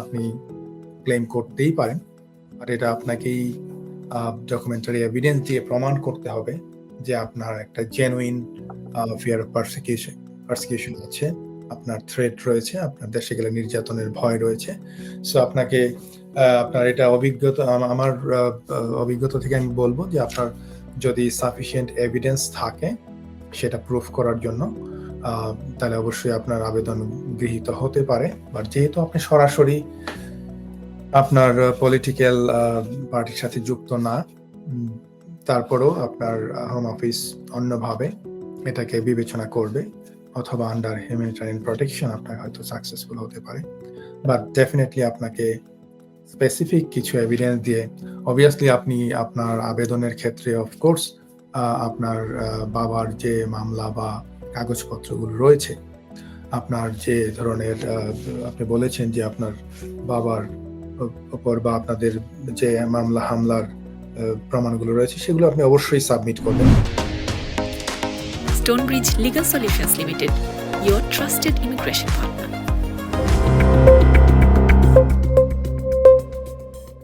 আপনি ক্লেম করতেই পারেন। আর এটা আপনাকেই ডকুমেন্টারি এভিডেন্স দিয়ে প্রমাণ করতে হবে যে আপনার একটা genuine fear of persecution persecution আছে, আপনার থ্রেট রয়েছে, আপনার দেশে গেলে নির্যাতনের ভয় রয়েছে। সো আপনাকে আপনার এটা অভিজ্ঞতা আমার অভিজ্ঞতা থেকে আমি বলব যে আপনার যদি সাফিসিয়েন্ট এভিডেন্স থাকে, সেটা প্রুফ করার জন্য। তাহলে অবশ্যই আপনার আবেদন গৃহীত হতে পারে। বাট যেহেতু আপনি সরাসরি আপনার পলিটিক্যাল পার্টির সাথে যুক্ত না তারপরেও আপনার হোম অফিস অন্যভাবে এটাকে বিবেচনা করবে অথবা আন্ডার হিউম্যানিটারিয়ান প্রোটেকশন আপনার হয়তো সাকসেসফুল হতে পারে। বাট ডেফিনেটলি আপনাকে স্পেসিফিক কিছু এভিডেন্স দিয়ে অবভিয়াসলি আপনি আপনার আবেদনের ক্ষেত্রে অফকোর্স আপনার বাবার যে মামলা বা কাগজপত্রগুলো রয়েছে আপনার যে ধরনের আপনি বলেছেন যে আপনার বাবার ওপর বা আপনাদের যে মামলা হামলার প্রমাণগুলো রয়েছে সেগুলো আপনি অবশ্যই সাবমিট করবেন Stonebridge Legal Solutions Limited, your trusted immigration partner.